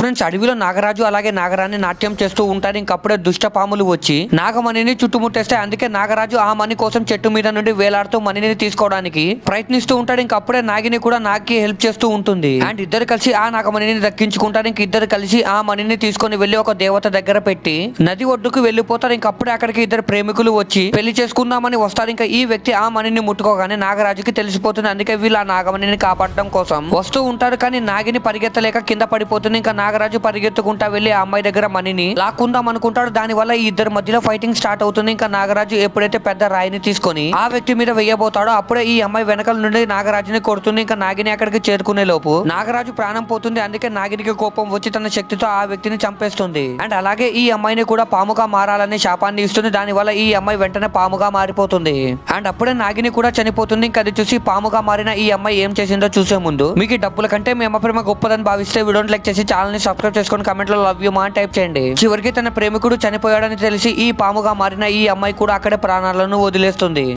Friends అడవిలో నాగరాజు అలాగే నాగరాన్ని నాట్యం చేస్తూ ఉంటారు. ఇంకప్పుడే దుష్ట పాములు వచ్చి నాగమణిని చుట్టుముట్టేస్తే అందుకే నాగరాజు ఆ మణి కోసం చెట్టు మీద నుండి వేలాడుతూ మణిని తీసుకోవడానికి ప్రయత్నిస్తూ ఉంటాడు. ఇంకప్పుడే నాగిని కూడా నాకి హెల్ప్ చేస్తూ ఉంటుంది. అండ్ ఇద్దరు కలిసి ఆ నాగమణిని దక్కించుకుంటారు ఇంక ఇద్దరు కలిసి ఆ మణిని తీసుకొని వెళ్ళి ఒక దేవత దగ్గర పెట్టి నది ఒడ్డుకు వెళ్ళిపోతారు. ఇంకప్పుడే అక్కడికి ఇద్దరు ప్రేమికులు వచ్చి పెళ్ళి చేసుకుందామని వస్తారు. ఇంకా ఈ వ్యక్తి ఆ మణిని ముట్టుకోగానే నాగరాజుకి తెలిసిపోతుంది. అందుకే వీళ్ళు ఆ నాగమణిని కాపాడడం కోసం వస్తూ ఉంటారు. కానీ నాగిని పరిగెత్తలేక కింద పడిపోతుంది. ఇంకా నాగరాజు పరిగెత్తుకుంటా వెళ్ళి ఆ అమ్మాయి దగ్గర మనీని లాక్కుందాం అనుకుంటాడు. దాని వల్ల ఈ ఇద్దరు మధ్యలో ఫైటింగ్ స్టార్ట్ అవుతుంది. ఇంకా నాగరాజు ఎప్పుడైతే పెద్ద రాయిని తీసుకొని ఆ వ్యక్తి మీద వెయ్యబోతాడో అప్పుడే ఈ అమ్మాయి వెనకాల నుండి నాగరాజుని కొడుతుంది. ఇంకా నాగిని అక్కడికి చేరుకునే లోపు నాగరాజు ప్రాణం పోతుంది. అందుకే నాగినికి కోపం వచ్చి తన శక్తితో ఆ వ్యక్తిని చంపేస్తుంది. అండ్ అలాగే ఈ అమ్మాయిని కూడా పాముగా మారాలని శాపాన్ని ఇస్తుంది. దాని వల్ల ఈ అమ్మాయి వెంటనే పాముగా మారిపోతుంది. అండ్ అప్పుడే నాగిని కూడా చనిపోతుంది. ఇంకా అది చూసి పాముగా మారిన ఈ అమ్మాయి ఏం చేసిందో చూసే ముందు మీకు డబ్బుల కంటే మీ అమ్మ ప్రేమ గొప్పదని భావిస్తే వీడియోని లైక్ చేసి ఛానల్ని ఛానల్ని సబ్స్క్రైబ్ చేసుకొని కమెంట్లో లవ్ యూ మా టైప్ చేయండి. చివరికి తన ప్రేమికుడు చనిపోయాడని తెలిసి ఈ పాముగా మారిన ఈ అమ్మాయి కూడా అక్కడే ప్రాణాలను వదిలేస్తుంది.